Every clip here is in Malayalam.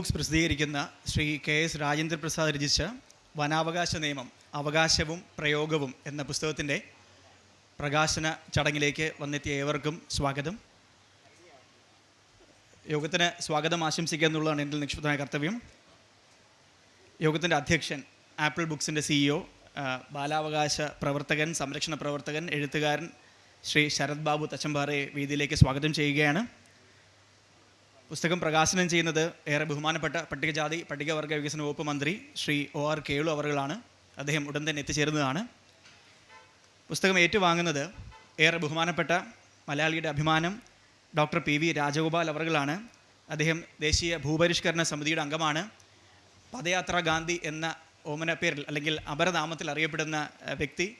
ബുക്സ് പ്രസിദ്ധീകരിക്കുന്ന ശ്രീ കെ എസ് രാജേന്ദ്ര പ്രസാദ് രചിച്ച വനാവകാശ നിയമം അവകാശവും പ്രയോഗവും എന്ന പുസ്തകത്തിന്റെ പ്രകാശന ചടങ്ങിലേക്ക് വന്നെത്തിയ ഏവർക്കും സ്വാഗതം. യോഗത്തിന് സ്വാഗതം ആശംസിക്കുക എന്നുള്ളതാണ് എന്റെ നിക്ഷിപ്തമായ കർത്തവ്യം. യോഗത്തിന്റെ അധ്യക്ഷൻ ആപ്പിൾ ബുക്സിന്റെ സിഇഒ ബാലാവകാശ പ്രവർത്തകൻ സംരക്ഷണ പ്രവർത്തകൻ എഴുത്തുകാരൻ ശ്രീ ശരത് ബാബു തച്ചമ്പാറയെ വേദിയിലേക്ക് സ്വാഗതം ചെയ്യുകയാണ്. പുസ്തകം പ്രകാശനം ചെയ്യുന്നത് ഏറെ ബഹുമാനപ്പെട്ട പട്ടികജാതി പട്ടികവർഗ വികസന വകുപ്പ് മന്ത്രി ശ്രീ ഒ ആർ കേളു അവറുകളാണ്. അദ്ദേഹം ഉടൻ തന്നെ എത്തിച്ചേരുന്നതാണ്. പുസ്തകം ഏറ്റുവാങ്ങുന്നത് ഏറെ ബഹുമാനപ്പെട്ട മലയാളിയുടെ അഭിമാനം ഡോക്ടർ പി വി രാജഗോപാൽ അവറുകളാണ്. അദ്ദേഹം ദേശീയ ഭൂപരിഷ്കരണ സമിതിയുടെ അംഗമാണ്. പദയാത്ര ഗാന്ധി എന്ന ഓമന പേരിൽ അല്ലെങ്കിൽ അപരനാമത്തിൽ അറിയപ്പെടുന്ന വ്യക്തി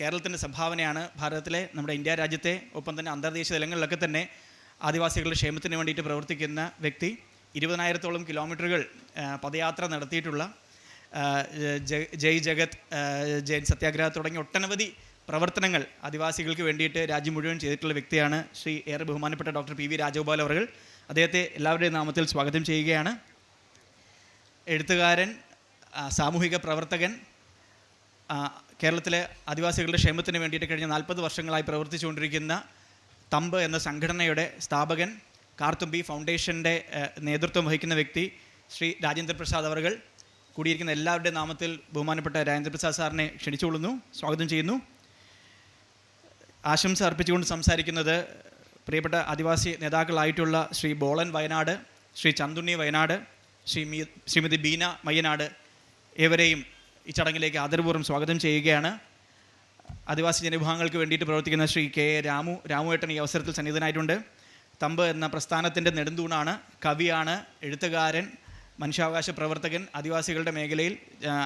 കേരളത്തിന്റെ സംഭാവനയാണ്. ഭാരതത്തിലെ നമ്മുടെ ഇന്ത്യ രാജ്യത്തെ ഒപ്പം തന്നെ അന്തർദേശീയ തലങ്ങളിലൊക്കെ തന്നെ ആദിവാസികളുടെ ക്ഷേമത്തിന് വേണ്ടിയിട്ട് പ്രവർത്തിക്കുന്ന വ്യക്തി ഇരുപതിനായിരത്തോളം കിലോമീറ്ററുകൾ പദയാത്ര നടത്തിയിട്ടുള്ള ജയ് ജഗത് ജയൻ സത്യാഗ്രഹ തുടങ്ങിയ ഒട്ടനവധി പ്രവർത്തനങ്ങൾ ആദിവാസികൾക്ക് വേണ്ടിയിട്ട് രാജ്യം മുഴുവൻ ചെയ്തിട്ടുള്ള വ്യക്തിയാണ് ശ്രീ ഏറെ ബഹുമാനപ്പെട്ട ഡോക്ടർ പി വി രാജഗോപാൽ അവർ അദ്ദേഹത്തെ എല്ലാവരുടെയും നാമത്തിൽ സ്വാഗതം ചെയ്യുകയാണ്. എഴുത്തുകാരൻ സാമൂഹിക പ്രവർത്തകൻ കേരളത്തിലെ ആദിവാസികളുടെ ക്ഷേമത്തിന് വേണ്ടിയിട്ട് കഴിഞ്ഞ നാൽപ്പത് വർഷങ്ങളായി പ്രവർത്തിച്ചുകൊണ്ടിരിക്കുന്ന തമ്പ് എന്ന സംഘടനയുടെ സ്ഥാപകൻ കാർത്തുമ്പി ഫൗണ്ടേഷന്റെ നേതൃത്വം വഹിക്കുന്ന വ്യക്തി ശ്രീ രാജേന്ദ്ര പ്രസാദ് അവർകൾ കൂടിയിരിക്കുന്ന എല്ലാവരുടെയും നാമത്തിൽ ബഹുമാനപ്പെട്ട രാജേന്ദ്ര പ്രസാദ് സാറിനെ ക്ഷണിച്ചുകൊള്ളുന്നു സ്വാഗതം ചെയ്യുന്നു. ആശംസ അർപ്പിച്ചുകൊണ്ട് സംസാരിക്കുന്നത് പ്രിയപ്പെട്ട ആദിവാസി നേതാക്കളായിട്ടുള്ള ശ്രീ ബോളൻ വയനാട് ശ്രീ ചന്തുണ്ണി വയനാട് ശ്രീ ശ്രീമതി ബീന മയ്യനാട് ഏവരെയും ഈ ചടങ്ങിലേക്ക് ആദരപൂർവം സ്വാഗതം ചെയ്യുകയാണ്. ആദിവാസി ജനവിഭാഗങ്ങൾക്ക് വേണ്ടിയിട്ട് പ്രവർത്തിക്കുന്ന ശ്രീ കെ രാമു രാമുവേട്ടൻ ഈ അവസരത്തിൽ സന്നിഹിതനായിട്ടുണ്ട്. തമ്പ് എന്ന പ്രസ്ഥാനത്തിന്റെ നെടുന്തൂണാണ് കവിയാണ് എഴുത്തുകാരൻ മനുഷ്യാവകാശ പ്രവർത്തകൻ ആദിവാസികളുടെ മേഖലയിൽ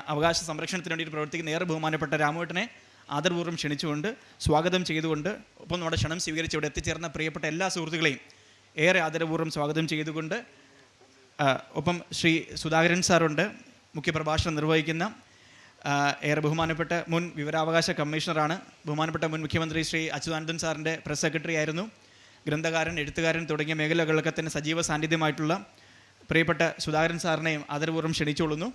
അവകാശ സംരക്ഷണത്തിന് വേണ്ടിയിട്ട് പ്രവർത്തിക്കുന്ന ഏറെ ബഹുമാനപ്പെട്ട രാമുവേട്ടനെ ആദരപൂർവം ക്ഷണിച്ചുകൊണ്ട് സ്വാഗതം ചെയ്തുകൊണ്ട് ഒപ്പം നമ്മുടെ ക്ഷണം സ്വീകരിച്ച് ഇവിടെ എത്തിച്ചേർന്ന പ്രിയപ്പെട്ട എല്ലാ സുഹൃത്തുക്കളെയും ഏറെ ആദരപൂർവം സ്വാഗതം ചെയ്തുകൊണ്ട് ഒപ്പം ശ്രീ സുധാകരൻ സാറുണ്ട് മുഖ്യപ്രഭാഷണം നിർവഹിക്കുന്ന ഏറെ ബഹുമാനപ്പെട്ട മുൻ വിവരാവകാശ കമ്മീഷണറാണ്. ബഹുമാനപ്പെട്ട മുൻ മുഖ്യമന്ത്രി ശ്രീ അച്യുതാനന്ദൻ സാറിന്റെ പ്രസ് സെക്രട്ടറി ആയിരുന്നു. ഗ്രന്ഥകാരൻ എഴുത്തുകാരൻ തുടങ്ങിയ മേഖലകളിലൊക്കെ തന്നെ സജീവ സാന്നിധ്യമായിട്ടുള്ള പ്രിയപ്പെട്ട സുധാകരൻ സാറിനെയും ആദരപൂർവം ക്ഷണിച്ചുകൊള്ളുന്നു.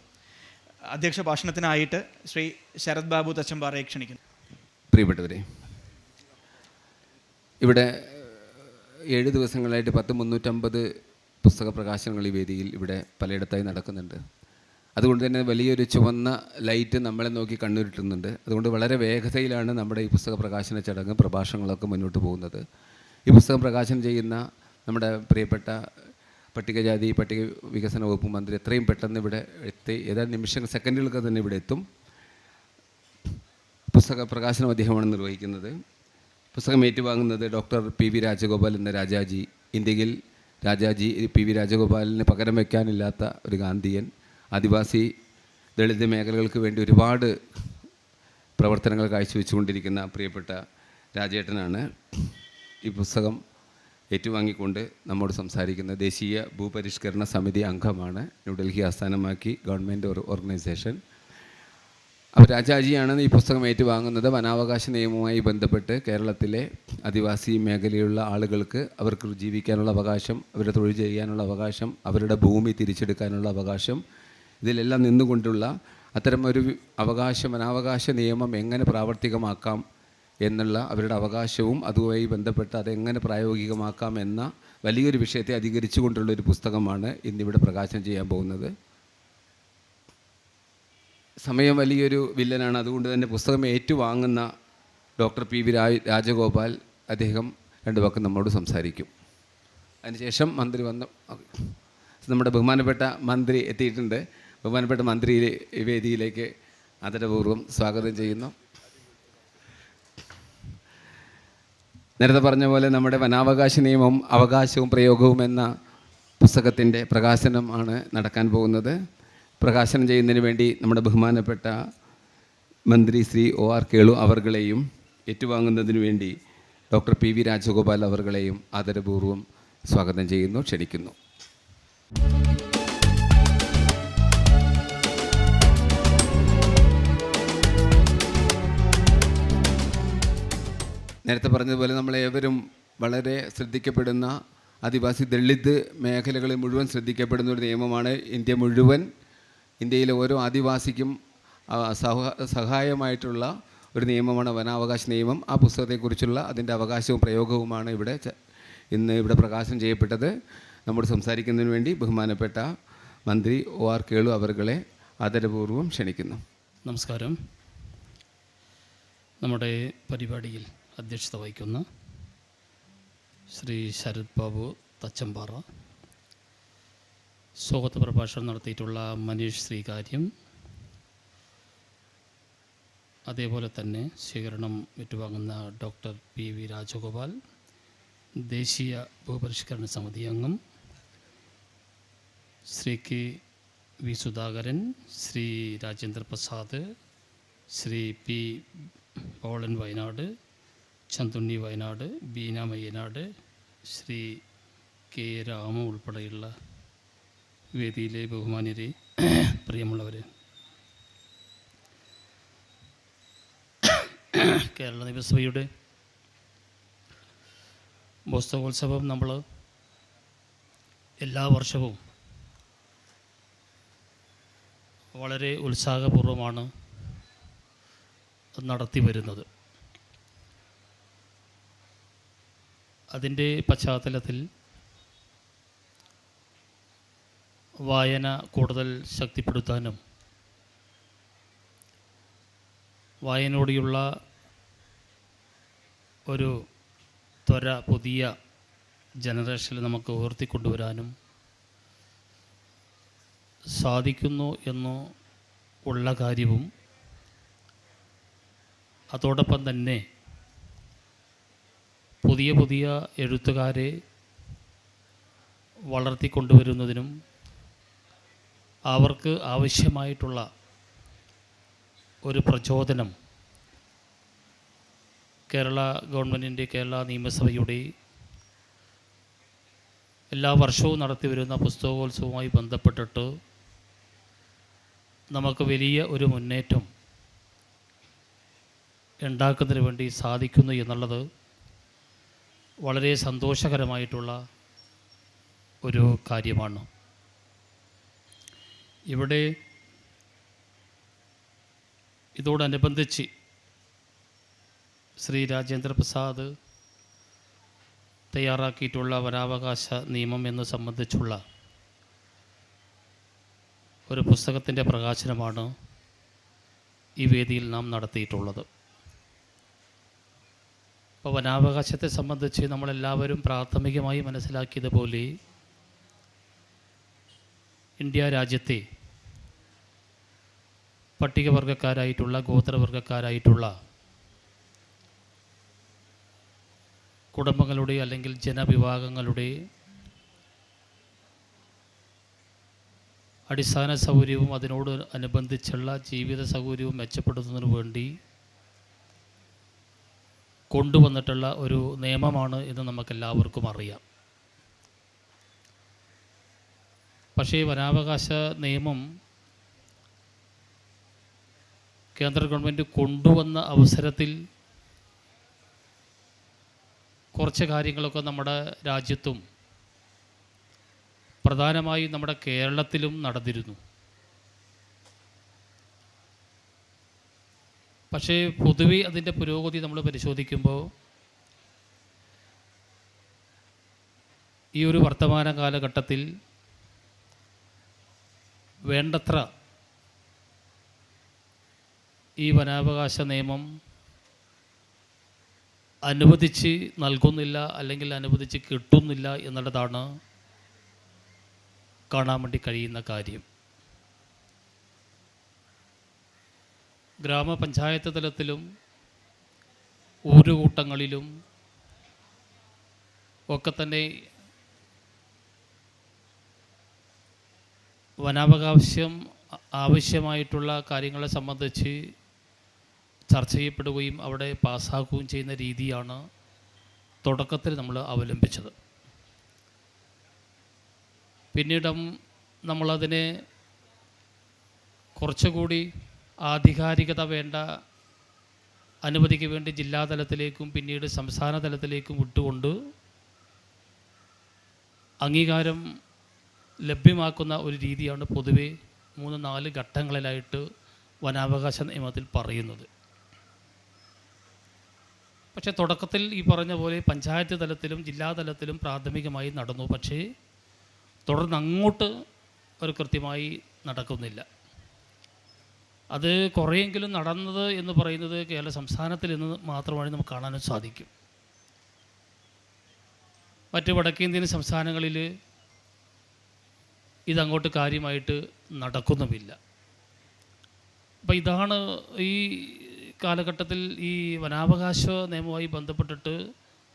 അധ്യക്ഷ ഭാഷണത്തിനായിട്ട് ശ്രീ ശരത് ബാബു തച്ചമ്പാറയെ ക്ഷണിക്കുന്നു. പ്രിയപ്പെട്ടവരെ ഇവിടെ ഏഴ് ദിവസങ്ങളായിട്ട് പത്ത് മുന്നൂറ്റമ്പത് പുസ്തക പ്രകാശനങ്ങൾ ഈ വേദിയിൽ ഇവിടെ പലയിടത്തായി നടക്കുന്നുണ്ട്. അതുകൊണ്ട് തന്നെ വലിയൊരു ചുവന്ന ലൈറ്റ് നമ്മളെ നോക്കി കണ്ണുരുട്ടുന്നുണ്ട്. അതുകൊണ്ട് വളരെ വേഗതയിലാണ് നമ്മുടെ ഈ പുസ്തക പ്രകാശന ചടങ്ങ് പ്രഭാഷണങ്ങളൊക്കെ മുന്നോട്ട് പോകുന്നത്. ഈ പുസ്തകം പ്രകാശനം ചെയ്യുന്ന നമ്മുടെ പ്രിയപ്പെട്ട പട്ടികജാതി പട്ടിക വികസന വകുപ്പ് മന്ത്രി എത്രയും പെട്ടെന്ന് ഇവിടെ എത്തി ഏതാനും നിമിഷങ്ങൾ സെക്കൻഡുകൾക്ക് തന്നെ ഇവിടെ എത്തും. പുസ്തക പ്രകാശനം അദ്ദേഹമാണ് നിർവഹിക്കുന്നത്. പുസ്തകം ഏറ്റുവാങ്ങുന്നത് ഡോക്ടർ പി വി രാജഗോപാൽ എന്ന രാജാജി. ഇന്ത്യയിൽ രാജാജി പി വി രാജഗോപാലിന് പകരം വയ്ക്കാനില്ലാത്ത ഒരു ഗാന്ധിയൻ. ആദിവാസി ദളിത് മേഖലകൾക്ക് വേണ്ടി ഒരുപാട് പ്രവർത്തനങ്ങൾ കാഴ്ചവെച്ചുകൊണ്ടിരിക്കുന്ന പ്രിയപ്പെട്ട രാജേട്ടനാണ് ഈ പുസ്തകം ഏറ്റുവാങ്ങിക്കൊണ്ട് നമ്മോട് സംസാരിക്കുന്ന ദേശീയ ഭൂപരിഷ്കരണ സമിതി അംഗമാണ്. ന്യൂഡൽഹി ആസ്ഥാനമാക്കി ഗവൺമെന്റ് ഓർഗനൈസേഷൻ. അപ്പോൾ രാജാജിയാണ് ഈ പുസ്തകം ഏറ്റുവാങ്ങുന്നത്. വനാവകാശ നിയമവുമായി ബന്ധപ്പെട്ട് കേരളത്തിലെ ആദിവാസി മേഖലയിലുള്ള ആളുകൾക്ക് അവർക്ക് ജീവിക്കാനുള്ള അവകാശം അവരുടെ തൊഴിൽ ചെയ്യാനുള്ള അവകാശം അവരുടെ ഭൂമി തിരിച്ചെടുക്കാനുള്ള അവകാശം ഇതിലെല്ലാം നിന്നുകൊണ്ടുള്ള അത്തരം ഒരു അവകാശം അനാവകാശ നിയമം എങ്ങനെ പ്രാവർത്തികമാക്കാം എന്നുള്ള അവരുടെ അവകാശവും അതുമായി ബന്ധപ്പെട്ട് അതെങ്ങനെ പ്രായോഗികമാക്കാം എന്ന വലിയൊരു വിഷയത്തെ അധികരിച്ചുകൊണ്ടുള്ള ഒരു പുസ്തകമാണ് ഇന്നിവിടെ പ്രകാശനം ചെയ്യാൻ പോകുന്നത്. സമയം വലിയൊരു വില്ലനാണ്. അതുകൊണ്ട് തന്നെ പുസ്തകം ഏറ്റുവാങ്ങുന്ന doctor P V Raja Rajagopal അദ്ദേഹം രണ്ടു വാക്ക് നമ്മോട് സംസാരിക്കും. അതിനുശേഷം മന്ത്രി വന്ന് നമ്മുടെ ബഹുമാനപ്പെട്ട മന്ത്രി എത്തിയിട്ടുണ്ട്. ബഹുമാനപ്പെട്ട മന്ത്രി വേദിയിലേക്ക് ആദരപൂർവം സ്വാഗതം ചെയ്യുന്നു. നേരത്തെ പറഞ്ഞ പോലെ നമ്മുടെ വനാവകാശ നിയമം അവകാശവും പ്രയോഗവും എന്ന പുസ്തകത്തിന്റെ പ്രകാശനമാണ് നടക്കാൻ പോകുന്നത്. പ്രകാശനം ചെയ്യുന്നതിന് വേണ്ടി നമ്മുടെ ബഹുമാനപ്പെട്ട മന്ത്രി ശ്രീ ഒ ആർ കേളു അവർകളെയും ഏറ്റുവാങ്ങുന്നതിന് വേണ്ടി ഡോക്ടർ പി വി രാജഗോപാൽ അവർകളെയും ആദരപൂർവം സ്വാഗതം ചെയ്യുന്നു ക്ഷണിക്കുന്നു. നേരത്തെ പറഞ്ഞതുപോലെ നമ്മളേവരും വളരെ ശ്രദ്ധിക്കപ്പെടുന്ന ആദിവാസി ദളിത് മേഖലകളിൽ മുഴുവൻ ശ്രദ്ധിക്കപ്പെടുന്ന ഒരു നിയമമാണ് ഇന്ത്യ മുഴുവൻ ഇന്ത്യയിലെ ഓരോ ആദിവാസിക്കും സഹ സഹായമായിട്ടുള്ള ഒരു നിയമമാണ് വനാവകാശ നിയമം. ആ പുസ്തകത്തെക്കുറിച്ചുള്ള അതിന്റെ അവകാശവും പ്രയോഗവുമാണ് ഇവിടെ ഇന്ന് ഇവിടെ പ്രകാശനം ചെയ്യപ്പെട്ടത്. നമ്മോട് സംസാരിക്കുന്നതിന് വേണ്ടി ബഹുമാനപ്പെട്ട മന്ത്രി ഒ ആർ കേളു അവർകളെ ആദരപൂർവം ക്ഷണിക്കുന്നു. നമസ്കാരം. നമ്മുടെ പരിപാടിയിൽ അധ്യക്ഷത വഹിക്കുന്ന ശ്രീ ശരത് ബാബു തച്ചമ്പാറ. സ്വാഗത പ്രഭാഷണം നടത്തിയിട്ടുള്ള മനീഷ് ശ്രീകാര്യം. അതേപോലെ തന്നെ സ്വീകരണം ഏറ്റുവാങ്ങുന്ന ഡോക്ടർ പി വി രാജഗോപാൽ ദേശീയ ഭൂപരിഷ്കരണ സമിതി അംഗം Shri K V Sudhakaran Shri Rajendra Prasad Shri P Olan Wayanad Chanthunni Wayanad Beena Mayyanad Shri K Rama ഉൾപ്പെടെയുള്ള വേദിയിലെ ബഹുമാന്യരെ പ്രിയമുള്ളവരെ. കേരള നിയമസഭയുടെ പുസ്തകോത്സവം നമ്മൾ എല്ലാ വർഷവും വളരെ ഉത്സാഹപൂർവമാണ് നടത്തി വരുന്നത്. അതിന്റെ പശ്ചാത്തലത്തിൽ വായന കൂടുതൽ ശക്തിപ്പെടുത്താനും വായനയോടെയുള്ള ഒരു ത്വര പുതിയ ജനറേഷനിൽ നമുക്ക് ഉയർത്തിക്കൊണ്ടുവരാനും സാധിക്കുന്നു എന്ന് ഉള്ള കാര്യവും അതോടൊപ്പം തന്നെ പുതിയ പുതിയ എഴുത്തുകാരെ വളർത്തിക്കൊണ്ടുവരുന്നതിനും അവർക്ക് ആവശ്യമായിട്ടുള്ള ഒരു പ്രചോദനം കേരള ഗവൺമെന്റിന്റെ കേരള നിയമസഭയുടെ എല്ലാ വർഷവും നടത്തി വരുന്ന പുസ്തകോത്സവവുമായി ബന്ധപ്പെട്ടിട്ട് നമുക്ക് വലിയ ഒരു മുന്നേറ്റം ഉണ്ടാക്കുന്നതിന് വേണ്ടി സാധിക്കുന്നു എന്നുള്ളത് വളരെ സന്തോഷകരമായിട്ടുള്ള ഒരു കാര്യമാണ്. ഇവിടെ ഇതോടനുബന്ധിച്ച് ശ്രീ രാജേന്ദ്ര പ്രസാദ് തയ്യാറാക്കിയിട്ടുള്ള വരാവകാശ നിയമം എന്ന് സംബന്ധിച്ചുള്ള ഒരു പുസ്തകത്തിന്റെ പ്രകാശനമാണ് ഈ വേദിയിൽ നാം നടത്തിയിട്ടുള്ളത്. അപ്പോൾ വനാവകാശത്തെ സംബന്ധിച്ച് നമ്മളെല്ലാവരും പ്രാഥമികമായി മനസ്സിലാക്കിയതുപോലെ ഇന്ത്യ രാജ്യത്തെ പട്ടികവർഗക്കാരായിട്ടുള്ള ഗോത്രവർഗക്കാരായിട്ടുള്ള കുടുംബങ്ങളുടെ അല്ലെങ്കിൽ ജനവിഭാഗങ്ങളുടെ അടിസ്ഥാന സൗകര്യവും അതിനോട് അനുബന്ധിച്ചുള്ള ജീവിത സൗകര്യവും മെച്ചപ്പെടുത്തുന്നതിന് വേണ്ടി കൊണ്ടുവന്നിട്ടുള്ള ഒരു നിയമമാണ് എന്ന് നമുക്കെല്ലാവർക്കും അറിയാം. പക്ഷേ വനാവകാശ നിയമം കേന്ദ്ര ഗവൺമെന്റ് കൊണ്ടുവന്ന അവസരത്തിൽ കുറച്ച് കാര്യങ്ങളൊക്കെ നമ്മുടെ രാജ്യത്തും പ്രധാനമായും നമ്മുടെ കേരളത്തിലും നടന്നിരുന്നു. പക്ഷേ പൊതുവെ അതിന്റെ പുരോഗതി നമ്മൾ പരിശോധിക്കുമ്പോൾ ഈ ഒരു വർത്തമാന കാലഘട്ടത്തിൽ വേണ്ടത്ര ഈ വനാവകാശ നിയമം അനുവദിച്ച് നൽകുന്നില്ല അല്ലെങ്കിൽ അനുവദിച്ച് കിട്ടുന്നില്ല എന്നുള്ളതാണ് കാണാൻ വേണ്ടി കഴിയുന്ന കാര്യം. ഗ്രാമപഞ്ചായത്ത് തലത്തിലും ഊരുകൂട്ടങ്ങളിലും ഒക്കെ തന്നെ വനാവകാശം ആവശ്യമായിട്ടുള്ള കാര്യങ്ങളെ സംബന്ധിച്ച് ചർച്ച ചെയ്യപ്പെടുകയും അവിടെ പാസ്സാക്കുകയും ചെയ്യുന്ന രീതിയാണ് തുടക്കത്തിൽ നമ്മൾ അവലംബിച്ചത്. പിന്നീടും നമ്മളതിനെ കുറച്ചുകൂടി ആധികാരികത വേണ്ട അനുമതിക്ക് വേണ്ടി ജില്ലാതലത്തിലേക്കും പിന്നീട് സംസ്ഥാന തലത്തിലേക്കും വിട്ടുകൊണ്ട് അംഗീകാരം ലഭ്യമാക്കുന്ന ഒരു രീതിയാണ് പൊതുവെ മൂന്ന് നാല് ഘട്ടങ്ങളിലായിട്ട് വനാവകാശ നിയമത്തിൽ പറയുന്നത്. പക്ഷേ തുടക്കത്തിൽ ഈ പറഞ്ഞ പോലെ പഞ്ചായത്ത് തലത്തിലും ജില്ലാ തലത്തിലും പ്രാഥമികമായി നടന്നു. പക്ഷേ തുടർന്ന് അങ്ങോട്ട് ഒരു കൃത്യമായി നടക്കുന്നില്ല. അത് കുറേയെങ്കിലും നടന്നത് എന്ന് പറയുന്നത് കേരള സംസ്ഥാനത്തിൽ നിന്ന് മാത്രമാണ് നമുക്ക് കാണാനും സാധിക്കും. മറ്റ് വടക്കേന്ത്യൻ സംസ്ഥാനങ്ങളിൽ ഇതങ്ങോട്ട് കാര്യമായിട്ട് നടക്കുന്നുമില്ല. അപ്പം ഇതാണ് ഈ കാലഘട്ടത്തിൽ ഈ വനാവകാശ നിയമവുമായി ബന്ധപ്പെട്ടിട്ട്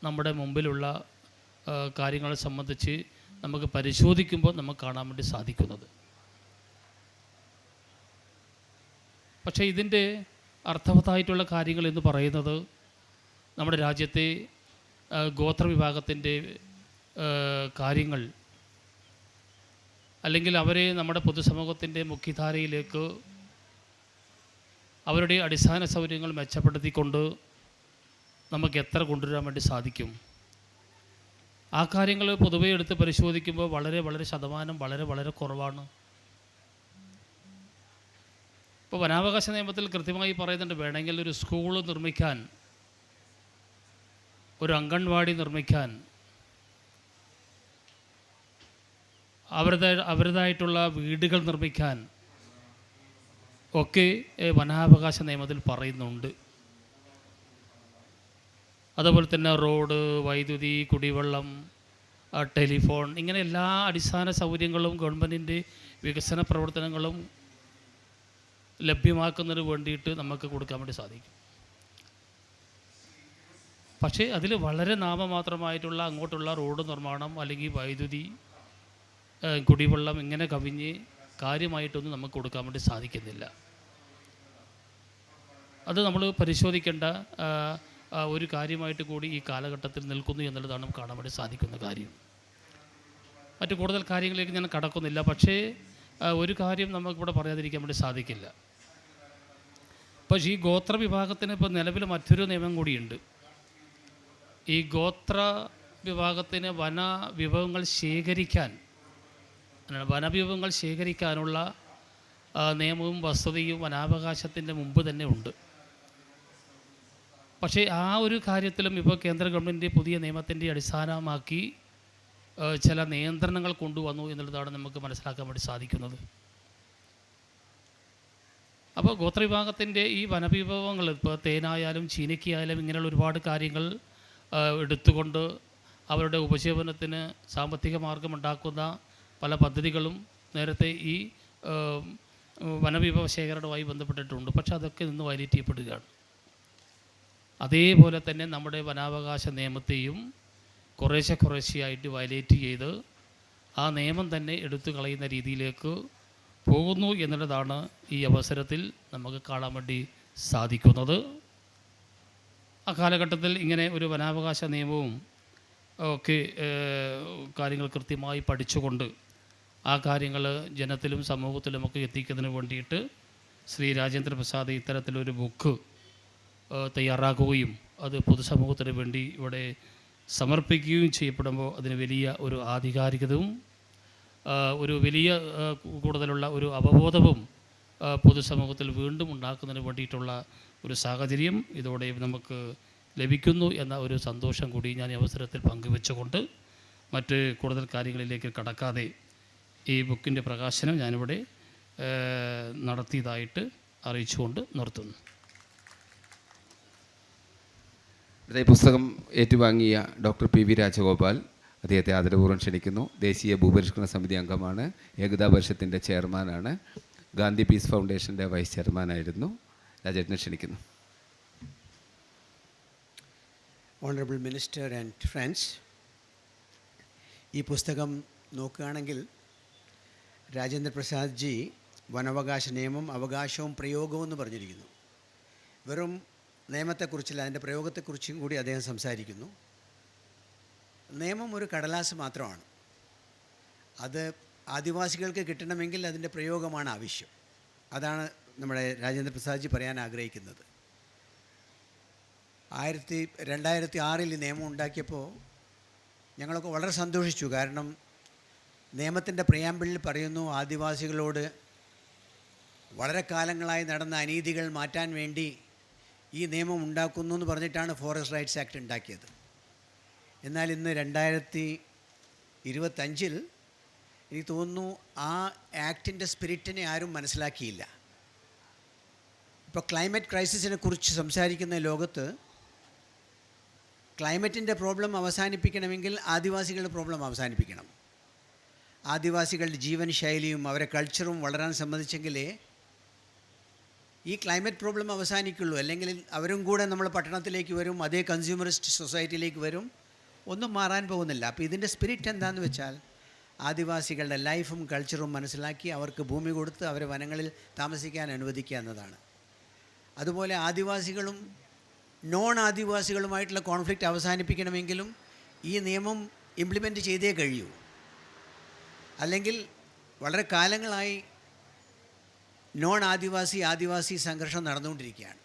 നമ്മുടെ മുമ്പിലുള്ള കാര്യങ്ങളെ സംബന്ധിച്ച് നമുക്ക് പരിശോധിക്കുമ്പോൾ നമുക്ക് കാണാൻ വേണ്ടി സാധിക്കുന്നത്. പക്ഷേ ഇതിന്റെ അർത്ഥവത്തായിട്ടുള്ള കാര്യങ്ങൾ എന്ന് പറയുന്നത് നമ്മുടെ രാജ്യത്തെ ഗോത്രവിഭാഗത്തിന്റെ കാര്യങ്ങൾ അല്ലെങ്കിൽ അവരെ നമ്മുടെ പൊതുസമൂഹത്തിന്റെ മുഖ്യധാരയിലേക്ക് അവരുടെ അടിസ്ഥാന സൗകര്യങ്ങൾ മെച്ചപ്പെടുത്തിക്കൊണ്ട് നമുക്ക് എത്ര കൊണ്ടുവരാൻ വേണ്ടി സാധിക്കും. ആ കാര്യങ്ങൾ പൊതുവെ എടുത്ത് പരിശോധിക്കുമ്പോൾ വളരെ വളരെ ശതമാനം വളരെ വളരെ കുറവാണ്. ഇപ്പോൾ വനാവകാശ നിയമത്തിൽ കൃത്യമായി പറയുന്നുണ്ട് വേണമെങ്കിൽ ഒരു സ്കൂൾ നിർമ്മിക്കാൻ ഒരു അംഗൻവാടി നിർമ്മിക്കാൻ. അവരുടെ അവരുടേതായിട്ടുള്ള വീടുകൾ നിർമ്മിക്കാൻ ഒക്കെ വനാവകാശ നിയമത്തിൽ പറയുന്നുണ്ട്. അതുപോലെ തന്നെ റോഡ് വൈദ്യുതി കുടിവെള്ളം ടെലിഫോൺ ഇങ്ങനെ എല്ലാ അടിസ്ഥാന സൗകര്യങ്ങളും ഗവൺമെന്റിന്റെ വികസന പ്രവർത്തനങ്ങളും ലഭ്യമാക്കുന്നതിന് വേണ്ടിയിട്ട് നമുക്ക് കൊടുക്കാൻ വേണ്ടി സാധിക്കും. പക്ഷേ അതിൽ വളരെ നാമമാത്രമായിട്ടുള്ള അങ്ങോട്ടുള്ള റോഡ് നിർമ്മാണം അല്ലെങ്കിൽ വൈദ്യുതി കുടിവെള്ളം ഇങ്ങനെ കവിഞ്ഞ് കാര്യമായിട്ടൊന്നും നമുക്ക് കൊടുക്കാൻ വേണ്ടി സാധിക്കുന്നില്ല. അത് നമ്മൾ പരിശോധിക്കേണ്ട ഒരു കാര്യമായിട്ട് കൂടി ഈ കാലഘട്ടത്തിൽ നിൽക്കുന്നു എന്നുള്ളതാണ് കാണാൻ വേണ്ടി സാധിക്കുന്ന കാര്യം. മറ്റു കൂടുതൽ കാര്യങ്ങളിലേക്ക് ഞാൻ കടക്കുന്നില്ല. പക്ഷേ ഒരു കാര്യം നമുക്കിവിടെ പറയാതിരിക്കാൻ വേണ്ടി സാധിക്കില്ല. പക്ഷേ ഈ ഗോത്ര വിഭാഗത്തിന് ഇപ്പോൾ നിലവിൽ മറ്റൊരു നിയമം കൂടിയുണ്ട്. ഈ ഗോത്ര വിഭാഗത്തിന് വന വിഭവങ്ങൾ ശേഖരിക്കാൻ വനവിഭവങ്ങൾ ശേഖരിക്കാനുള്ള നിയമവും വസ്തുതയും വനാവകാശത്തിന്റെ മുമ്പ് തന്നെ ഉണ്ട്. പക്ഷേ ആ ഒരു കാര്യത്തിലും ഇപ്പോൾ കേന്ദ്ര ഗവൺമെന്റ് പുതിയ നിയമത്തിന്റെ അടിസ്ഥാനമാക്കി ചില നിയന്ത്രണങ്ങൾ കൊണ്ടുവന്നു എന്നുള്ളതാണ് നമുക്ക് മനസ്സിലാക്കാൻ വേണ്ടി സാധിക്കുന്നത്. അപ്പോൾ ഗോത്രവിഭാഗത്തിന്റെ ഈ വനവിഭവങ്ങൾ ഇപ്പോൾ തേനായാലും ചീനയ്ക്കായാലും ഇങ്ങനെയുള്ള ഒരുപാട് കാര്യങ്ങൾ എടുത്തുകൊണ്ട് അവരുടെ ഉപജീവനത്തിന് സാമ്പത്തിക മാർഗമുണ്ടാക്കുന്ന പല പദ്ധതികളും നേരത്തെ ഈ വനവിഭവ ശേഖരണവുമായി ബന്ധപ്പെട്ടിട്ടുണ്ട്. പക്ഷേ അതൊക്കെ ഇന്ന് വയലേറ്റ് ചെയ്യപ്പെടുകയാണ്. അതേപോലെ തന്നെ നമ്മുടെ വനാവകാശ നിയമത്തെയും കുറേശ്ശെ കുറേശ്ശെയായിട്ട് വയലേറ്റ് ചെയ്ത് ആ നിയമം തന്നെ എടുത്തു കളയുന്ന രീതിയിലേക്ക് പോകുന്നു എന്നുള്ളതാണ് ഈ അവസരത്തിൽ നമുക്ക് കാണാൻ വേണ്ടി സാധിക്കുന്നത്. ആ കാലഘട്ടത്തിൽ ഇങ്ങനെ ഒരു വനാവകാശ നിയമവും ഒക്കെ കാര്യങ്ങൾ കൃത്യമായി പഠിച്ചുകൊണ്ട് ആ കാര്യങ്ങൾ ജനത്തിലും സമൂഹത്തിലുമൊക്കെ എത്തിക്കുന്നതിന് വേണ്ടിയിട്ട് ശ്രീ രാജേന്ദ്ര പ്രസാദ് ഇത്തരത്തിലൊരു ബുക്ക് തയ്യാറാക്കുകയും അത് പൊതുസമൂഹത്തിന് വേണ്ടി ഇവിടെ സമർപ്പിക്കുകയും ചെയ്യപ്പെടുമ്പോൾ അതിന് വലിയ ഒരു ആധികാരികതവും ഒരു വലിയ കൂടുതലുള്ള ഒരു അവബോധവും പൊതുസമൂഹത്തിൽ വീണ്ടും ഉണ്ടാക്കുന്നതിന് വേണ്ടിയിട്ടുള്ള ഒരു സാഹചര്യം ഇതോടെ നമുക്ക് ലഭിക്കുന്നു എന്ന ഒരു സന്തോഷം കൂടി ഞാൻ ഈ അവസരത്തിൽ പങ്കുവെച്ചുകൊണ്ട് മറ്റ് കൂടുതൽ കാര്യങ്ങളിലേക്ക് കടക്കാതെ ഈ ബുക്കിന്റെ പ്രകാശനം ഞാനിവിടെ നടത്തിയതായിട്ട് അറിയിച്ചുകൊണ്ട് നിർത്തുന്നു. അടുത്ത ഈ പുസ്തകം ഏറ്റുവാങ്ങിയ ഡോക്ടർ പി വി രാജഗോപാൽ അദ്ദേഹത്തെ ആദരപൂർവം ക്ഷണിക്കുന്നു. ദേശീയ ഭൂപരിഷ്കരണ സമിതി അംഗമാണ് ഏകതാ പരിഷത്തിന്റെ ചെയർമാനാണ് ഗാന്ധി പീസ് ഫൗണ്ടേഷന്റെ വൈസ് ചെയർമാനായിരുന്നു. രാജേട്ടനെ ക്ഷണിക്കുന്നു. ഓണറബിൾ മിനിസ്റ്റർ ആൻഡ് ഫ്രണ്ട്സ് ഈ പുസ്തകം നോക്കുകയാണെങ്കിൽ രാജേന്ദ്ര പ്രസാദ് ജി വനവകാശ നിയമം അവകാശവും പ്രയോഗവും എന്ന് പറഞ്ഞിരിക്കുന്നു. വെറും നിയമത്തെക്കുറിച്ചല്ല അതിന്റെ പ്രയോഗത്തെക്കുറിച്ചും കൂടി അദ്ദേഹം സംസാരിക്കുന്നു. നിയമം ഒരു കടലാസ് മാത്രമാണ്. അത് ആദിവാസികൾക്ക് കിട്ടണമെങ്കിൽ അതിന്റെ പ്രയോഗമാണ് ആവശ്യം. അതാണ് നമ്മുടെ രാജേന്ദ്ര പ്രസാദ്ജി പറയാൻ ആഗ്രഹിക്കുന്നത്. ആയിരത്തി രണ്ടായിരത്തി ആറിൽ നിയമം ഉണ്ടാക്കിയപ്പോൾ ഞങ്ങളൊക്കെ വളരെ സന്തോഷിച്ചു. കാരണം നിയമത്തിന്റെ പ്രിയാമ്പിളിൽ പറയുന്നു ആദിവാസികളോട് വളരെ കാലങ്ങളായി നടന്ന അനീതികൾ മാറ്റാൻ വേണ്ടി ഈ നിയമം ഉണ്ടാക്കുന്നു എന്ന് പറഞ്ഞിട്ടാണ് ഫോറസ്റ്റ് റൈറ്റ്സ് ആക്ട് ഉണ്ടാക്കിയത്. എന്നാൽ ഇന്ന് രണ്ടായിരത്തി ഇരുപത്തഞ്ചിൽ എനിക്ക് തോന്നുന്നു ആ ആക്ടിന്റെ സ്പിരിറ്റിനെ ആരും മനസ്സിലാക്കിയില്ല. ഇപ്പോൾ ക്ലൈമറ്റ് ക്രൈസിസിനെ കുറിച്ച് സംസാരിക്കുന്ന ലോകത്ത് ക്ലൈമറ്റിന്റെ പ്രോബ്ലം അവസാനിപ്പിക്കണമെങ്കിൽ ആദിവാസികളുടെ പ്രോബ്ലം അവസാനിപ്പിക്കണം. ആദിവാസികളുടെ ജീവൻ ശൈലിയും അവരെ കൾച്ചറും വളരാൻ സംബന്ധിച്ചെങ്കിലേ ഈ ക്ലൈമറ്റ് പ്രോബ്ലം അവസാനിക്കുള്ളൂ. അല്ലെങ്കിൽ അവരും കൂടെ നമ്മൾ പട്ടണത്തിലേക്ക് വരും അതേ കൺസ്യൂമറിസ്റ്റ് സൊസൈറ്റിയിലേക്ക് വരും. ഒന്നും മാറാൻ പോകുന്നില്ല. അപ്പോൾ ഇതിന്റെ സ്പിരിറ്റ് എന്താണെന്ന് വെച്ചാൽ ആദിവാസികളുടെ ലൈഫും കൾച്ചറും മനസ്സിലാക്കി അവർക്ക് ഭൂമി കൊടുത്ത് അവരെ വനങ്ങളിൽ താമസിക്കാൻ അനുവദിക്കുക എന്നതാണ്. അതുപോലെ ആദിവാസികളും നോൺ ആദിവാസികളുമായിട്ടുള്ള കോൺഫ്ലിക്റ്റ് അവസാനിപ്പിക്കണമെങ്കിലും ഈ നിയമം ഇംപ്ലിമെന്റ് ചെയ്തേ കഴിയൂ. അല്ലെങ്കിൽ വളരെ കാലങ്ങളായി നോൺ ആദിവാസി ആദിവാസി സംഘർഷം നടന്നുകൊണ്ടിരിക്കുകയാണ്.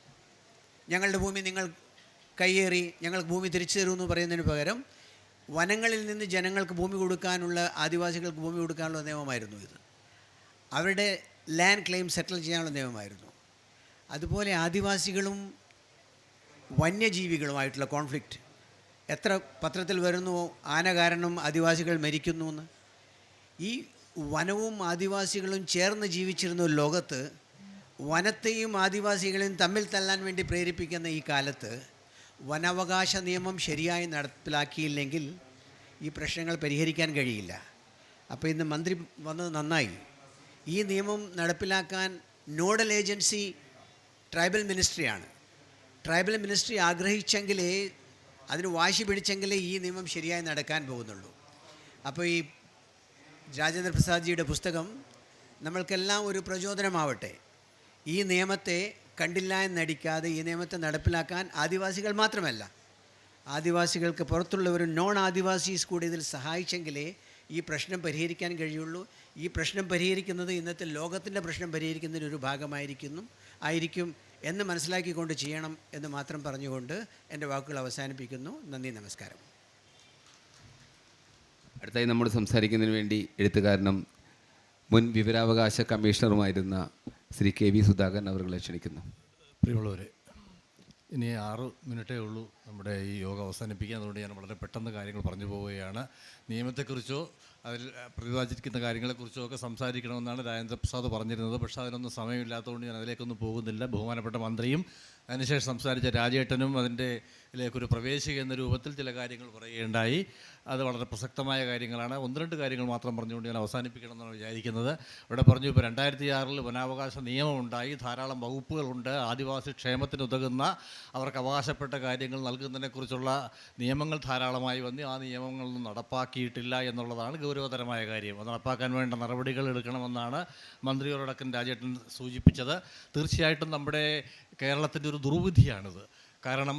ഞങ്ങളുടെ ഭൂമി നിങ്ങൾ കയ്യേറി ഞങ്ങൾക്ക് ഭൂമി തിരിച്ചു തരുമെന്ന് പറയുന്നതിന് പകരം വനങ്ങളിൽ നിന്ന് ജനങ്ങൾക്ക് ഭൂമി കൊടുക്കാനുള്ള ആദിവാസികൾക്ക് ഭൂമി കൊടുക്കാനുള്ള നിയമമായിരുന്നു ഇത്. അവരുടെ ലാൻഡ് ക്ലെയിം സെറ്റിൽ ചെയ്യാനുള്ള നിയമമായിരുന്നു. അതുപോലെ ആദിവാസികളും വന്യജീവികളുമായിട്ടുള്ള കോൺഫ്ലിക്റ്റ് എത്ര പത്രത്തിൽ വരുന്നു ആന കാരണം ആദിവാസികൾ മരിക്കുന്നു എന്ന്. ഈ വനവും ആദിവാസികളും ചേർന്ന് ജീവിച്ചിരുന്ന ലോകത്ത് വനത്തെയും ആദിവാസികളെയും തമ്മിൽ തല്ലാൻ വേണ്ടി പ്രേരിപ്പിക്കുന്ന ഈ കാലത്ത് വനാവകാശ നിയമം ശരിയായി നടപ്പിലാക്കിയില്ലെങ്കിൽ ഈ പ്രശ്നങ്ങൾ പരിഹരിക്കാൻ കഴിയില്ല. അപ്പോൾ ഇന്ന് മന്ത്രി വന്നത് നന്നായി. ഈ നിയമം നടപ്പിലാക്കാൻ നോഡൽ ഏജൻസി ട്രൈബൽ മിനിസ്ട്രിയാണ്. ട്രൈബൽ മിനിസ്ട്രി ആഗ്രഹിച്ചെങ്കിലേ അതിന് വാശി പിടിച്ചെങ്കിലേ ഈ നിയമം ശരിയായി നടക്കാൻ പോകുന്നുള്ളൂ. അപ്പോൾ ഈ രാജേന്ദ്ര പ്രസാദ്ജിയുടെ പുസ്തകം നമ്മൾക്കെല്ലാം ഒരു പ്രചോദനമാവട്ടെ. ഈ നിയമത്തെ കണ്ടില്ല എന്നടിക്കാതെ ഈ നിയമത്തെ നടപ്പിലാക്കാൻ ആദിവാസികൾ മാത്രമല്ല ആദിവാസികൾക്ക് പുറത്തുള്ളവരും നോൺ ആദിവാസീസ് കൂടി ഇതിൽ സഹായിച്ചെങ്കിലേ ഈ പ്രശ്നം പരിഹരിക്കാൻ കഴിയുള്ളൂ. ഈ പ്രശ്നം പരിഹരിക്കുന്നത് ഇന്നത്തെ ലോകത്തിന്റെ പ്രശ്നം പരിഹരിക്കുന്നതിന് ഒരു ഭാഗമായിരിക്കുന്നു ആയിരിക്കും എന്ന് മനസ്സിലാക്കിക്കൊണ്ട് ചെയ്യണം എന്ന് മാത്രം പറഞ്ഞുകൊണ്ട് എന്റെ വാക്കുകൾ അവസാനിപ്പിക്കുന്നു. നന്ദി നമസ്കാരം. അടുത്തായി നമ്മൾ സംസാരിക്കുന്നതിന് വേണ്ടി എഴുത്തുകാരനും മുൻ വിവരാവകാശ കമ്മീഷണറുമായിരുന്ന ശ്രീ കെ വി സുധാകരൻ അവരെ ക്ഷണിക്കുന്നു. പ്രിയമുള്ളവരെ ഇനി ആറ് മിനിറ്റേ ഉള്ളൂ. നമ്മുടെ ഈ യോഗം അവസാനിപ്പിക്കാൻ അതുകൊണ്ട് ഞാൻ വളരെ പെട്ടെന്ന് കാര്യങ്ങൾ പറഞ്ഞു പോവുകയാണ്. നിയമത്തെക്കുറിച്ചോ അതിൽ പ്രതിപാദിച്ചിരിക്കുന്ന കാര്യങ്ങളെക്കുറിച്ചോ ഒക്കെ സംസാരിക്കണമെന്നാണ് രാജേന്ദ്ര പ്രസാദ് പറഞ്ഞിരുന്നത്. പക്ഷേ അതിനൊന്നും സമയമില്ലാത്തതുകൊണ്ട് ഞാൻ അതിലേക്കൊന്നും പോകുന്നില്ല. ബഹുമാനപ്പെട്ട മന്ത്രിയും അതിനുശേഷം സംസാരിച്ച രാജേട്ടനും അതിന്റെ ഇതിലേക്കൊരു പ്രവേശിക എന്ന രൂപത്തിൽ ചില കാര്യങ്ങൾ പറയുകയുണ്ടായി. അത് വളരെ പ്രസക്തമായ കാര്യങ്ങളാണ്. ഒന്ന് രണ്ട് കാര്യങ്ങൾ മാത്രം പറഞ്ഞുകൊണ്ട് ഞാൻ അവസാനിപ്പിക്കണം എന്നാണ് വിചാരിക്കുന്നത്. ഇവിടെ പറഞ്ഞു ഇപ്പോൾ രണ്ടായിരത്തി ആറിൽ വനാവകാശ നിയമമുണ്ടായി ധാരാളം വകുപ്പുകളുണ്ട് ആദിവാസി ക്ഷേമത്തിന് ഉതകുന്ന അവർക്ക് അവകാശപ്പെട്ട കാര്യങ്ങൾ നൽകുന്നതിനെക്കുറിച്ചുള്ള നിയമങ്ങൾ ധാരാളമായി വന്നു. ആ നിയമങ്ങളൊന്നും നടപ്പാക്കിയിട്ടില്ല എന്നുള്ളതാണ് ഗൗരവതരമായ കാര്യം. അത് നടപ്പാക്കാൻ വേണ്ട നടപടികൾ എടുക്കണമെന്നാണ് മന്ത്രിയോടക്കം രാജേട്ടൻ സൂചിപ്പിച്ചത്. തീർച്ചയായിട്ടും നമ്മുടെ കേരളത്തിന്റെ ഒരു ദുർവിധിയാണിത്. കാരണം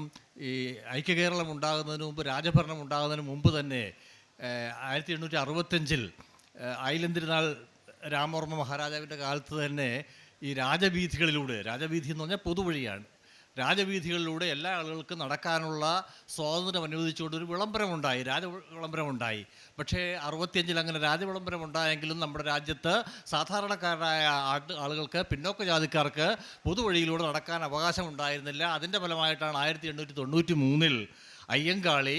ഈ ഐക്യ കേരളം ഉണ്ടാകുന്നതിന് മുമ്പ് രാജഭരണം ഉണ്ടാകുന്നതിന് മുമ്പ് തന്നെ ആയിരത്തി എണ്ണൂറ്റി അറുപത്തഞ്ചിൽ അയിലന്തിരുനാൾ രാമവർമ്മ മഹാരാജാവിന്റെ കാലത്ത് തന്നെ ഈ രാജവീഥികളിലൂടെ രാജവീഥി എന്ന് പറഞ്ഞാൽ പൊതുവഴിയാണ് രാജവീഥികളിലൂടെ എല്ലാ ആളുകൾക്കും നടക്കാനുള്ള സ്വാതന്ത്ര്യം അനുവദിച്ചുകൊണ്ട് ഒരു വിളംബരമുണ്ടായി. രാജ വിളംബരമുണ്ടായി. പക്ഷേ അറുപത്തിയഞ്ചിൽ അങ്ങനെ രാജവിളംബരം ഉണ്ടായെങ്കിലും നമ്മുടെ രാജ്യത്ത് സാധാരണക്കാരായ ആളുകൾക്ക് പിന്നോക്ക ജാതിക്കാർക്ക് പൊതുവഴിയിലൂടെ നടക്കാൻ അവകാശം ഉണ്ടായിരുന്നില്ല അതിന്റെ ഫലമായിട്ടാണ് ആയിരത്തി എണ്ണൂറ്റി തൊണ്ണൂറ്റി മൂന്നിൽ അയ്യങ്കാളി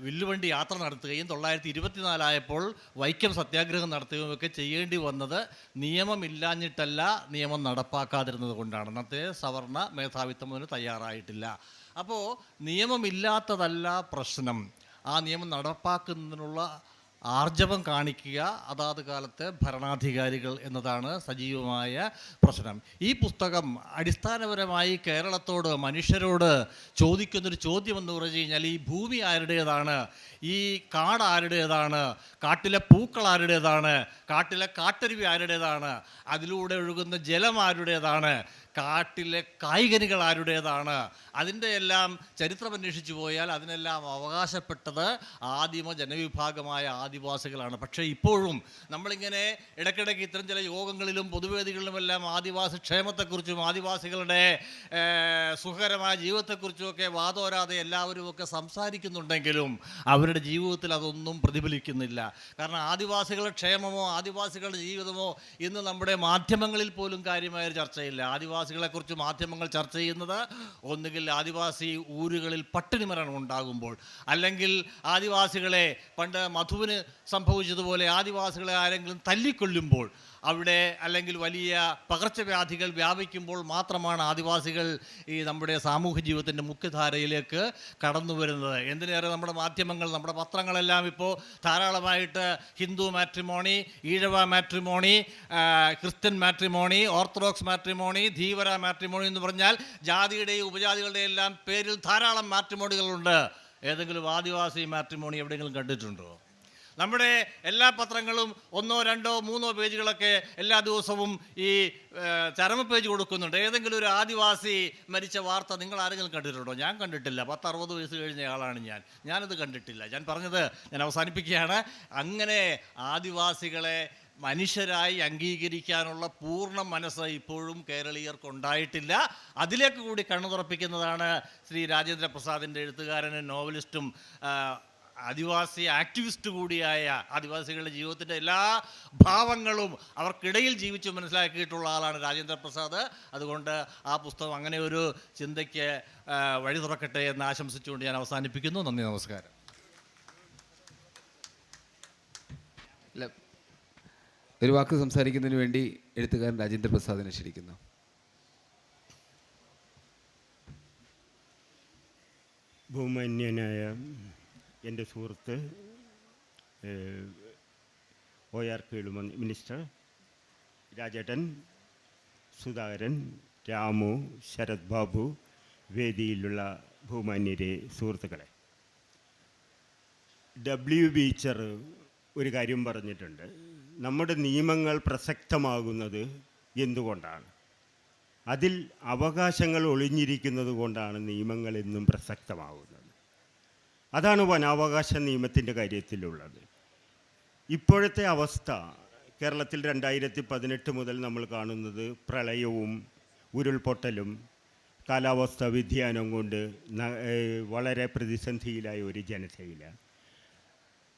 വില്ലുവണ്ടി യാത്ര നടത്തുകയും തൊള്ളായിരത്തി ഇരുപത്തിനാലായപ്പോൾ വൈക്കം സത്യാഗ്രഹം നടത്തുകയും ഒക്കെ ചെയ്യേണ്ടി വന്നത് നിയമമില്ലാഞ്ഞിട്ടല്ല നിയമം നടപ്പാക്കാതിരുന്നത് കൊണ്ടാണ്. അന്നത്തെ സവർണ മേധാവിത്വം അതിന് തയ്യാറായിട്ടില്ല. അപ്പോൾ നിയമമില്ലാത്തതല്ല പ്രശ്നം. ആ നിയമം നടപ്പാക്കുന്നതിനുള്ള ആർജവം കാണിക്കുക അതാത് കാലത്തെ ഭരണാധികാരികൾ എന്നതാണ് സജീവമായ പ്രശ്നം. ഈ പുസ്തകം അടിസ്ഥാനപരമായി കേരളത്തോട് മനുഷ്യരോട് ചോദിക്കുന്നൊരു ചോദ്യം എന്ന് പറഞ്ഞു കഴിഞ്ഞാൽ ഈ ഭൂമി ആരുടേതാണ്? ഈ കാട് ആരുടേതാണ്? കാട്ടിലെ പൂക്കൾ ആരുടേതാണ്? കാട്ടിലെ കാട്ടരുവി ആരുടേതാണ്? അതിലൂടെ ഒഴുകുന്ന ജലം ആരുടേതാണ്? കാട്ടിലെ കായികനികൾ ആരുടേതാണ്? അതിന്റെ എല്ലാം ചരിത്രം അന്വേഷിച്ചു പോയാൽ അതിനെല്ലാം അവകാശപ്പെട്ടത് ആദിമ ജനവിഭാഗമായ ആദിവാസികളാണ്. പക്ഷേ ഇപ്പോഴും നമ്മളിങ്ങനെ ഇടയ്ക്കിടയ്ക്ക് ഇത്തരം ചില യോഗങ്ങളിലും പൊതുവേദികളിലുമെല്ലാം ആദിവാസി ക്ഷേമത്തെക്കുറിച്ചും ആദിവാസികളുടെ സുഖകരമായ ജീവിതത്തെക്കുറിച്ചും ഒക്കെ വാദോരാതെ എല്ലാവരും ഒക്കെ സംസാരിക്കുന്നുണ്ടെങ്കിലും അവരുടെ ജീവിതത്തിൽ അതൊന്നും പ്രതിഫലിക്കുന്നില്ല. കാരണം ആദിവാസികളുടെ ക്ഷേമമോ ആദിവാസികളുടെ ജീവിതമോ ഇന്ന് നമ്മുടെ മാധ്യമങ്ങളിൽ പോലും കാര്യമായ ചർച്ചയില്ല. ചർച്ചയില്ല ആദിവാസികളെക്കുറിച്ച് മാധ്യമങ്ങൾ ചർച്ച ചെയ്യുന്നത് ഒന്നുകിൽ ആദിവാസി ഊരുകളിൽ പട്ടിണി മരണം ഉണ്ടാകുമ്പോൾ അല്ലെങ്കിൽ ആദിവാസികളെ പണ്ട് മധുവിന് സംഭവിച്ചതുപോലെ ആദിവാസികളെ ആരെങ്കിലും തല്ലിക്കൊല്ലുമ്പോൾ അവിടെ അല്ലെങ്കിൽ വലിയ പകർച്ചവ്യാധികൾ വ്യാപിക്കുമ്പോൾ മാത്രമാണ് ആദിവാസികൾ ഈ നമ്മുടെ സാമൂഹ്യ ജീവിതത്തിന്റെ മുഖ്യധാരയിലേക്ക് കടന്നു വരുന്നത്. എന്തിനേറെ നമ്മുടെ മാധ്യമങ്ങൾ നമ്മുടെ പത്രങ്ങളെല്ലാം ഇപ്പോൾ ധാരാളമായിട്ട് Hindu matrimony Ezhava matrimony Christian matrimony Orthodox matrimony Dheevara matrimony എന്ന് പറഞ്ഞാൽ ജാതിയുടെയും ഉപജാതികളുടെയും എല്ലാം പേരിൽ ധാരാളം മാട്രിമോണികളുണ്ട്. ഏതെങ്കിലും ആദിവാസി മാട്രിമോണി എവിടെയെങ്കിലും കണ്ടിട്ടുണ്ടോ? നമ്മുടെ എല്ലാ പത്രങ്ങളും ഒന്നോ രണ്ടോ മൂന്നോ പേജുകളൊക്കെ എല്ലാ ദിവസവും ഈ ചരമ പേജ് കൊടുക്കുന്നുണ്ട്. ഏതെങ്കിലും ഒരു ആദിവാസി മരിച്ച വാർത്ത നിങ്ങൾ ആരെങ്കിലും കണ്ടിട്ടുണ്ടോ? ഞാൻ കണ്ടിട്ടില്ല. പത്ത് അറുപത് വയസ്സ് കഴിഞ്ഞ ആളാണ് ഞാൻ. ഞാനത് കണ്ടിട്ടില്ല. ഞാൻ പറഞ്ഞത് ഞാൻ അവസാനിപ്പിക്കുകയാണ്. അങ്ങനെ ആദിവാസികളെ മനുഷ്യരായി അംഗീകരിക്കാനുള്ള പൂർണ മനസ്സ് ഇപ്പോഴും കേരളീയർക്കുണ്ടായിട്ടില്ല അതിലേക്ക് കൂടി കണ്ണു തുറപ്പിക്കുന്നതാണ് ശ്രീ രാജേന്ദ്ര പ്രസാദിന്റെ എഴുത്തുകാരനും നോവലിസ്റ്റും ആദിവാസി ആക്ടിവിസ്റ്റ് കൂടിയായ ആദിവാസികളുടെ ജീവിതത്തിന്റെ എല്ലാ ഭാവങ്ങളും അവർക്കിടയിൽ ജീവിച്ച് മനസ്സിലാക്കിയിട്ടുള്ള ആളാണ് രാജേന്ദ്ര പ്രസാദ്. അതുകൊണ്ട് ആ പുസ്തകം അങ്ങനെ ഒരു ചിന്തയ്ക്ക് വഴി തുറക്കട്ടെ എന്ന് ആശംസിച്ചുകൊണ്ട് ഞാൻ അവസാനിപ്പിക്കുന്നു. നന്ദി നമസ്കാരം. ഒരു വാക്ക് സംസാരിക്കുന്നതിന് വേണ്ടി എഴുത്തുകാരൻ രാജേന്ദ്ര പ്രസാദിനെ ക്ഷണിക്കുന്നു. ബഹുമാന്യനായ എന്റെ സുഹൃത്ത് ഒ ആർ കേളു മൻ- മിനിസ്റ്റർ രാജേട്ടൻ സുധാകരൻ രാമു ശരത് ബാബു വേദിയിലുള്ള ബഹുമാന്യരെ സുഹൃത്തുക്കളെ. ഡബ്ല്യു ബീച്ചർ ഒരു കാര്യം പറഞ്ഞിട്ടുണ്ട്. നമ്മുടെ നിയമങ്ങൾ പ്രസക്തമാകുന്നത് എന്തുകൊണ്ടാണ്? അതിൽ അവകാശങ്ങൾ ഒളിഞ്ഞിരിക്കുന്നത് കൊണ്ടാണ് നിയമങ്ങൾ എന്നും പ്രസക്തമാകുന്നത്. അതാണ് വനാവകാശ നിയമത്തിന്റെ കാര്യത്തിലുള്ളത്. ഇപ്പോഴത്തെ അവസ്ഥ കേരളത്തിൽ രണ്ടായിരത്തി പതിനെട്ട് മുതൽ നമ്മൾ കാണുന്നത് പ്രളയവും ഉരുൾപൊട്ടലും കാലാവസ്ഥാ വ്യതിയാനം കൊണ്ട് വളരെ പ്രതിസന്ധിയിലായ ഒരു ജനതയില.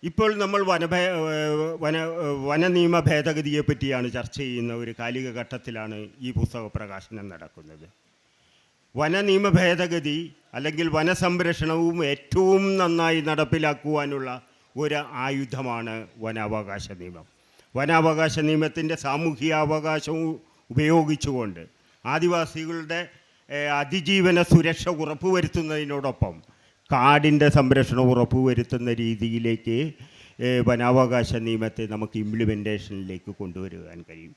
ഇപ്പോൾ നമ്മൾ വനഭേ വന വന നിയമ ഭേദഗതിയെപ്പറ്റിയാണ് ഭേദഗതിയെ പറ്റിയാണ് ചർച്ച ചെയ്യുന്ന ഒരു കാലിക ഘട്ടത്തിലാണ് ഈ പുസ്തക പ്രകാശനം നടക്കുന്നത്. വനനിയമ ഭേദഗതി അല്ലെങ്കിൽ വനസംരക്ഷണവും ഏറ്റവും നന്നായി നടപ്പിലാക്കുവാനുള്ള ഒരു ആയുധമാണ് വനാവകാശ നിയമം. വനാവകാശ നിയമത്തിന്റെ സാമൂഹിക അവകാശവും ഉപയോഗിച്ചുകൊണ്ട് ആദിവാസികളുടെ അതിജീവന സുരക്ഷ ഉറപ്പുവരുത്തുന്നതിനോടൊപ്പം കാടിന്റെ സംരക്ഷണം ഉറപ്പുവരുത്തുന്ന രീതിയിലേക്ക് വനാവകാശ നിയമത്തെ നമുക്ക് ഇംപ്ലിമെന്റേഷനിലേക്ക് കൊണ്ടുവരുവാൻ കഴിയും.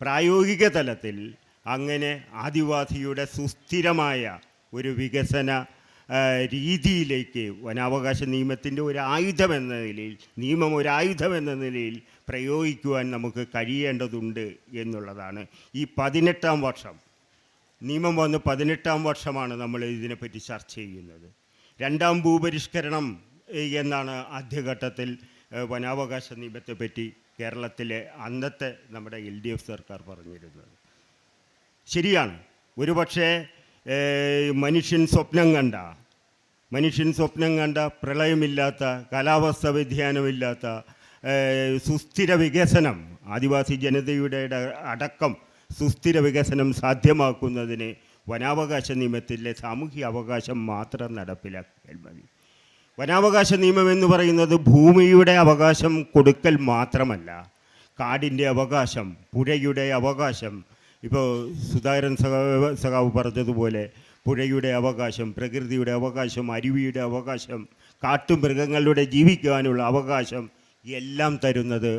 പ്രായോഗിക തലത്തിൽ അങ്ങനെ ആദിവാസിയുടെ സുസ്ഥിരമായ ഒരു വികസന രീതിയിലേക്ക് വനാവകാശ നിയമത്തിന്റെ ഒരു ആയുധം എന്ന നിലയിൽ നിയമം ഒരു ആയുധം എന്ന നിലയിൽ പ്രയോഗിക്കുവാൻ നമുക്ക് കഴിയേണ്ടതുണ്ട് എന്നുള്ളതാണ്. ഈ പതിനെട്ടാം വർഷം നിയമം വന്ന് പതിനെട്ടാം വർഷമാണ് നമ്മൾ ഇതിനെപ്പറ്റി ചർച്ച ചെയ്യുന്നത്. രണ്ടാം ഭൂപരിഷ്കരണം എന്നാണ് ആദ്യഘട്ടത്തിൽ വനാവകാശ നിയമത്തെപ്പറ്റി കേരളത്തിലെ അന്നത്തെ നമ്മുടെ എൽ ഡി എഫ് സർക്കാർ പറഞ്ഞിരുന്നത്. ശരിയാണ്. ഒരുപക്ഷെ മനുഷ്യൻ സ്വപ്നം കണ്ട മനുഷ്യൻ സ്വപ്നം കണ്ട പ്രളയമില്ലാത്ത കാലാവസ്ഥ വ്യതിയാനമില്ലാത്ത സുസ്ഥിര വികസനം ആദിവാസി ജനതയുടെ അടക്കം സുസ്ഥിര വികസനം സാധ്യമാക്കുന്നതിന് വനാവകാശ നിയമത്തിലെ സാമൂഹ്യ അവകാശം മാത്രം നടപ്പിലാക്കിയാൽ മതി. വനാവകാശ നിയമം എന്ന് പറയുന്നത് ഭൂമിയുടെ അവകാശം കൊടുക്കൽ മാത്രമല്ല കാടിന്റെ അവകാശം പുഴയുടെ അവകാശം ഇപ്പോൾ സുധാകരൻ സഖാവ് സഖാവ് പറഞ്ഞതുപോലെ പുഴയുടെ അവകാശം പ്രകൃതിയുടെ അവകാശം അരുവിയുടെ അവകാശം കാട്ടുമൃഗങ്ങളുടെ ജീവിക്കുവാനുള്ള അവകാശം എല്ലാം തരുന്നത്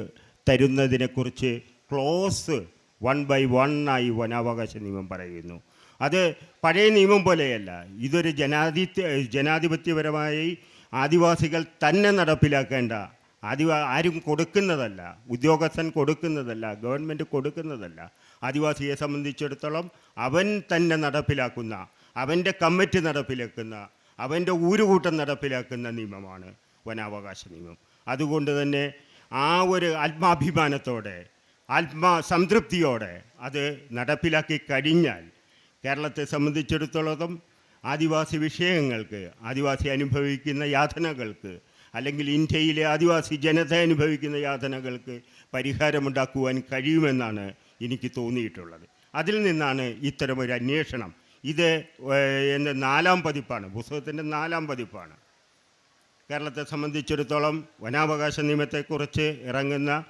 തരുന്നതിനെക്കുറിച്ച് ക്ലോസ് വൺ ബൈ വൺ ആയി വനാവകാശ നിയമം പറയുന്നു. അത് പഴയ നിയമം പോലെയല്ല. ഇതൊരു ജനാധിപത്യ ജനാധിപത്യപരമായി ആദിവാസികൾ തന്നെ നടപ്പിലാക്കേണ്ട ആദിവാ ആരും കൊടുക്കുന്നതല്ല ഉദ്യോഗസ്ഥൻ കൊടുക്കുന്നതല്ല ഗവൺമെന്റ് കൊടുക്കുന്നതല്ല ആദിവാസിയെ സംബന്ധിച്ചിടത്തോളം അവൻ തന്നെ നടപ്പിലാക്കുന്ന അവന്റെ കമ്മിറ്റി നടപ്പിലാക്കുന്ന അവന്റെ ഊരുകൂട്ടം നടപ്പിലാക്കുന്ന നിയമമാണ് വനാവകാശ നിയമം. അതുകൊണ്ട് തന്നെ ആ ഒരു ആത്മാഭിമാനത്തോടെ ആത്മസംതൃപ്തിയോടെ അത് നടപ്പിലാക്കി കഴിഞ്ഞാൽ കേരളത്തെ സംബന്ധിച്ചിടത്തോളം ആദിവാസി വിഷയങ്ങൾക്ക് ആദിവാസി അനുഭവിക്കുന്ന യാതനകൾക്ക് അല്ലെങ്കിൽ ഇന്ത്യയിലെ ആദിവാസി ജനത അനുഭവിക്കുന്ന യാതനകൾക്ക് പരിഹാരമുണ്ടാക്കുവാൻ കഴിയുമെന്നാണ് എനിക്ക് തോന്നിയിട്ടുള്ളത്. അതിൽ നിന്നാണ് ഇത്തരമൊരു അന്വേഷണം. ഇത് എന്റെ നാലാം പതിപ്പാണ്. പുസ്തകത്തിന്റെ നാലാം പതിപ്പാണ്. കേരളത്തെ സംബന്ധിച്ചിടത്തോളം വനാവകാശ നിയമത്തെക്കുറിച്ച് ഇറങ്ങുന്ന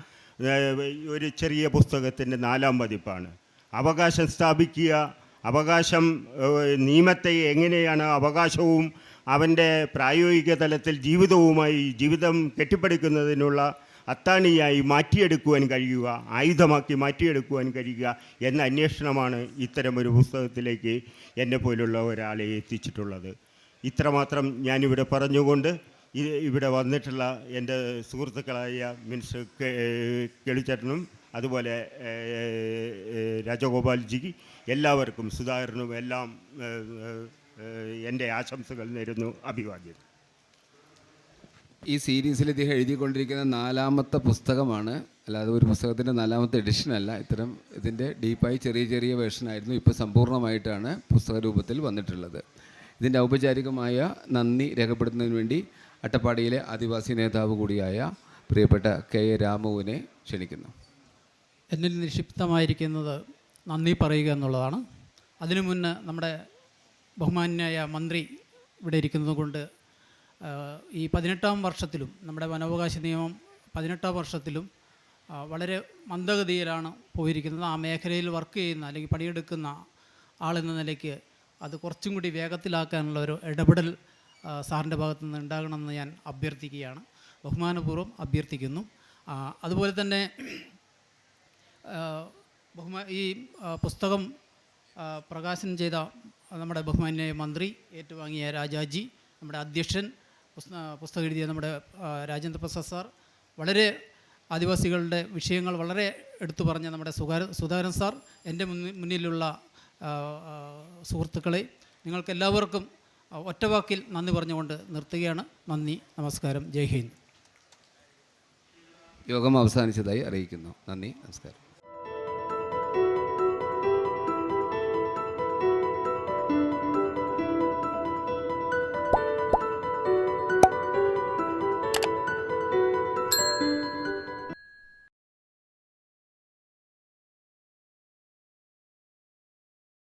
ഒരു ചെറിയ പുസ്തകത്തിന്റെ നാലാം പതിപ്പാണ്. അവകാശം സ്ഥാപിക്കുക അവകാശം നിയമത്തെ എങ്ങനെയാണ് അവകാശവും അവന്റെ പ്രായോഗിക തലത്തിൽ ജീവിതവുമായി ജീവിതം കെട്ടിപ്പടുക്കുന്നതിനുള്ള അത്താണിയായി മാറ്റിയെടുക്കുവാൻ കഴിയുക ആയുധമാക്കി മാറ്റിയെടുക്കുവാൻ കഴിയുക എന്ന അന്വേഷണമാണ് ഇത്തരമൊരു പുസ്തകത്തിലേക്ക് എന്നെ പോലുള്ള ഒരാളെ എത്തിച്ചിട്ടുള്ളത്. ഇത്രമാത്രം ഞാനിവിടെ പറഞ്ഞുകൊണ്ട് ഇവിടെ വന്നിട്ടുള്ള എന്റെ സുഹൃത്തുക്കളായ മിനിസ്റ്റർ കെളിച്ചേട്ടനും അതുപോലെ രാജഗോപാൽജിക്ക് എല്ലാവർക്കും സുധാകരനും എല്ലാം എന്റെ ആശംസകൾ നേരുന്നു. അഭിവാദ്യം. ഈ സീരീസിൽ ഇദ്ദേഹം എഴുതിക്കൊണ്ടിരിക്കുന്ന നാലാമത്തെ പുസ്തകമാണ്. അല്ലാതെ ഒരു പുസ്തകത്തിന്റെ നാലാമത്തെ എഡിഷൻ അല്ല. ഇത്തരം ഇതിന്റെ ഡീപ്പായി ചെറിയ ചെറിയ വേർഷനായിരുന്നു ഇപ്പോൾ സമ്പൂർണമായിട്ടാണ് പുസ്തക രൂപത്തിൽ വന്നിട്ടുള്ളത്. ഇതിന്റെ ഔപചാരികമായ നന്ദി രേഖപ്പെടുത്തുന്നതിന് വേണ്ടി അട്ടപ്പാടിയിലെ ആദിവാസി നേതാവ് കൂടിയായ പ്രിയപ്പെട്ട കെ എ രാമുവിനെ ക്ഷണിക്കുന്നു. എന്നിൽ നിക്ഷിപ്തമായിരിക്കുന്നത് നന്ദി പറയുക എന്നുള്ളതാണ്. അതിനു മുന്നേ നമ്മുടെ ബഹുമാന്യായ മന്ത്രി ഇവിടെ ഇരിക്കുന്നത് കൊണ്ട് ഈ പതിനെട്ടാം വർഷത്തിലും നമ്മുടെ വനാവകാശ നിയമം പതിനെട്ടാം വർഷത്തിലും വളരെ മന്ദഗതിയിലാണ് പോയിരിക്കുന്നത്. ആ മേഖലയിൽ വർക്ക് ചെയ്യുന്ന അല്ലെങ്കിൽ പണിയെടുക്കുന്ന ആളെന്ന നിലയ്ക്ക് അത് കുറച്ചും കൂടി വേഗത്തിലാക്കാനുള്ള ഒരു ഇടപെടൽ സാറിന്റെ ഭാഗത്തു നിന്ന് ഉണ്ടാകണമെന്ന് ഞാൻ അഭ്യർത്ഥിക്കുകയാണ്. ബഹുമാനപൂർവം അഭ്യർത്ഥിക്കുന്നു. അതുപോലെ തന്നെ ബഹുമാ ഈ പുസ്തകം പ്രകാശനം ചെയ്ത നമ്മുടെ ബഹുമാന്യ മന്ത്രി ഏറ്റുവാങ്ങിയ രാജാജി നമ്മുടെ അധ്യക്ഷൻ പുസ്തകം എഴുതിയ നമ്മുടെ രാജേന്ദ്ര പ്രസാദ് സാർ വളരെ ആദിവാസികളുടെ വിഷയങ്ങൾ വളരെ എടുത്തു പറഞ്ഞ നമ്മുടെ സുധാര സുധാകരൻ സാർ എന്റെ മുന്നിലുള്ള സുഹൃത്തുക്കളെ നിങ്ങൾക്കെല്ലാവർക്കും ഒറ്റവാക്കിൽ നന്ദി പറഞ്ഞുകൊണ്ട് നിർത്തുകയാണ്. നന്ദി നമസ്കാരം. ജയ് ഹിന്ദ്. യോഗം അവസാനിച്ചതായി അറിയിക്കുന്നു. നന്ദി നമസ്കാരം.